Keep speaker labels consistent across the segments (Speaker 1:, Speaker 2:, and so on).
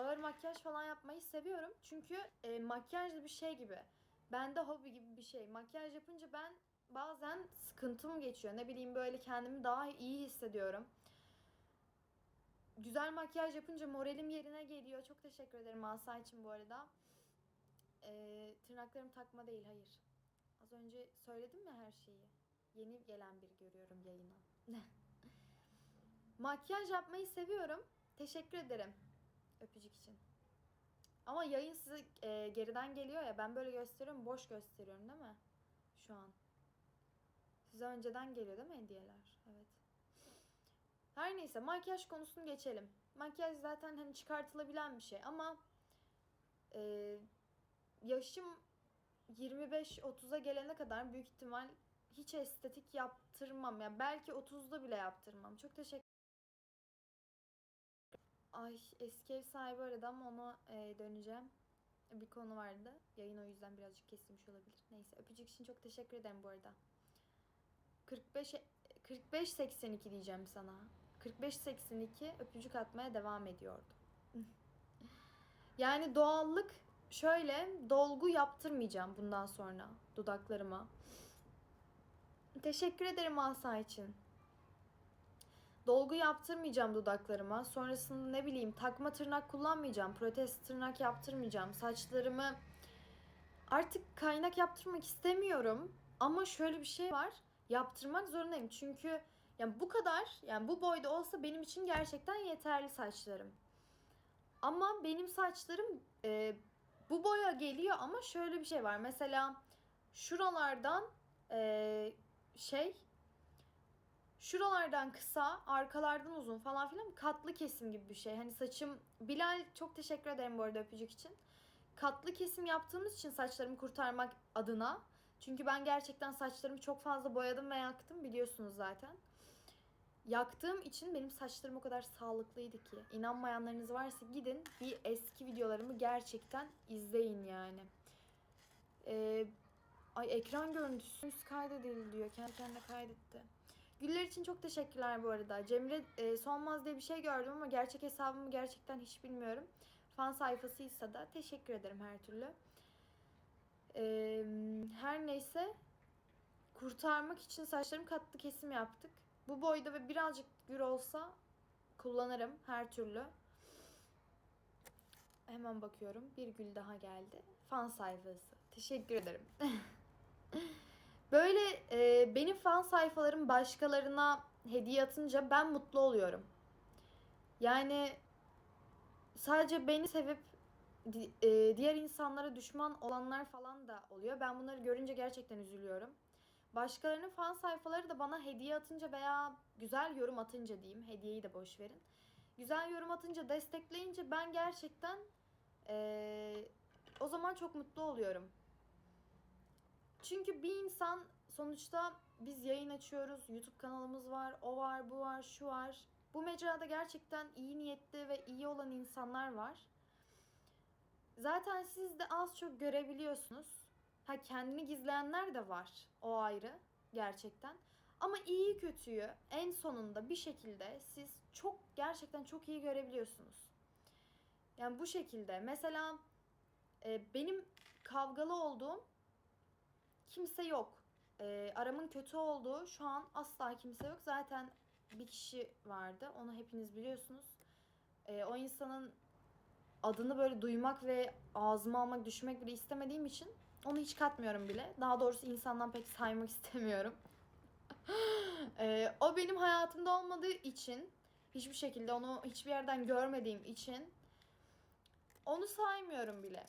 Speaker 1: ağır makyaj falan yapmayı seviyorum. Çünkü e, makyaj da bir şey gibi. Bende hobi gibi bir şey. Makyaj yapınca ben bazen sıkıntım geçiyor. Ne bileyim böyle kendimi daha iyi hissediyorum. Güzel makyaj yapınca moralim yerine geliyor. Çok teşekkür ederim Asa için bu arada. E, tırnaklarım takma değil hayır. Az önce söyledim ya her şeyi. Yeni gelen bir görüyorum yayına. Makyaj yapmayı seviyorum. Teşekkür ederim. Öpücük için. Ama yayın size e, geriden geliyor ya ben böyle gösteriyorum boş gösteriyorum değil mi? Şu an. Size önceden geliyor değil mi hediyeler? Evet. Her neyse makyaj konusunu geçelim. Makyaj zaten hani çıkartılabilen bir şey ama e, yaşım 25-30'a gelene kadar büyük ihtimal hiç estetik yaptırmam. Ya belki 30'da bile yaptırmam. Çok teşekkür Ay eski ev sahibi aradı ama ona e, döneceğim. Bir konu vardı. Yayın o yüzden birazcık kesilmiş olabilir. Neyse öpücük için çok teşekkür ederim bu arada. 45 45 82 diyeceğim sana. 45 82 öpücük atmaya devam ediyordu. yani doğallık şöyle dolgu yaptırmayacağım bundan sonra dudaklarıma. Teşekkür ederim Asa için. Dolgu yaptırmayacağım dudaklarıma. Sonrasında ne bileyim takma tırnak kullanmayacağım. Protez tırnak yaptırmayacağım. Saçlarımı artık kaynak yaptırmak istemiyorum. Ama şöyle bir şey var. Yaptırmak zorundayım. Çünkü yani bu kadar yani bu boyda olsa benim için gerçekten yeterli saçlarım. Ama benim saçlarım e, bu boya geliyor ama şöyle bir şey var. Mesela şuralardan e, şey şuralardan kısa, arkalardan uzun falan filan katlı kesim gibi bir şey. Hani saçım Bilal çok teşekkür ederim bu arada öpücük için. Katlı kesim yaptığımız için saçlarımı kurtarmak adına. Çünkü ben gerçekten saçlarımı çok fazla boyadım ve yaktım biliyorsunuz zaten. Yaktığım için benim saçlarım o kadar sağlıklıydı ki. İnanmayanlarınız varsa gidin bir eski videolarımı gerçekten izleyin yani. Ee, ay ekran görüntüsü kaydedildi diyor. Kendi kendine kaydetti. Güller için çok teşekkürler bu arada. Cemre e, Solmaz diye bir şey gördüm ama gerçek hesabımı gerçekten hiç bilmiyorum. Fan sayfasıysa da teşekkür ederim her türlü. E, her neyse kurtarmak için saçlarım katlı kesim yaptık. Bu boyda ve birazcık gür olsa kullanırım her türlü. Hemen bakıyorum. Bir gül daha geldi. Fan sayfası. Teşekkür ederim. Böyle e, benim fan sayfalarım başkalarına hediye atınca ben mutlu oluyorum. Yani sadece beni sevip e, diğer insanlara düşman olanlar falan da oluyor. Ben bunları görünce gerçekten üzülüyorum. Başkalarının fan sayfaları da bana hediye atınca veya güzel yorum atınca diyeyim. Hediyeyi de boş verin. Güzel yorum atınca, destekleyince ben gerçekten e, o zaman çok mutlu oluyorum. Çünkü bir insan sonuçta biz yayın açıyoruz, YouTube kanalımız var, o var, bu var, şu var. Bu mecrada gerçekten iyi niyetli ve iyi olan insanlar var. Zaten siz de az çok görebiliyorsunuz. Ha kendini gizleyenler de var. O ayrı gerçekten. Ama iyi kötüyü en sonunda bir şekilde siz çok gerçekten çok iyi görebiliyorsunuz. Yani bu şekilde mesela e, benim kavgalı olduğum kimse yok. E, aramın kötü olduğu şu an asla kimse yok. Zaten bir kişi vardı. Onu hepiniz biliyorsunuz. E, o insanın adını böyle duymak ve ağzıma almak, düşmek bile istemediğim için onu hiç katmıyorum bile. Daha doğrusu insandan pek saymak istemiyorum. E, o benim hayatımda olmadığı için hiçbir şekilde onu hiçbir yerden görmediğim için onu saymıyorum bile.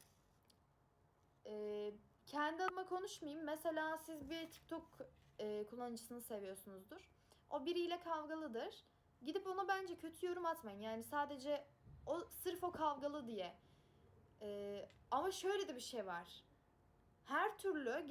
Speaker 1: Ee, kendi adıma konuşmayayım. Mesela siz bir TikTok e, kullanıcısını seviyorsunuzdur. O biriyle kavgalıdır. Gidip ona bence kötü yorum atmayın. Yani sadece o sırf o kavgalı diye. Ee, ama şöyle de bir şey var. Her türlü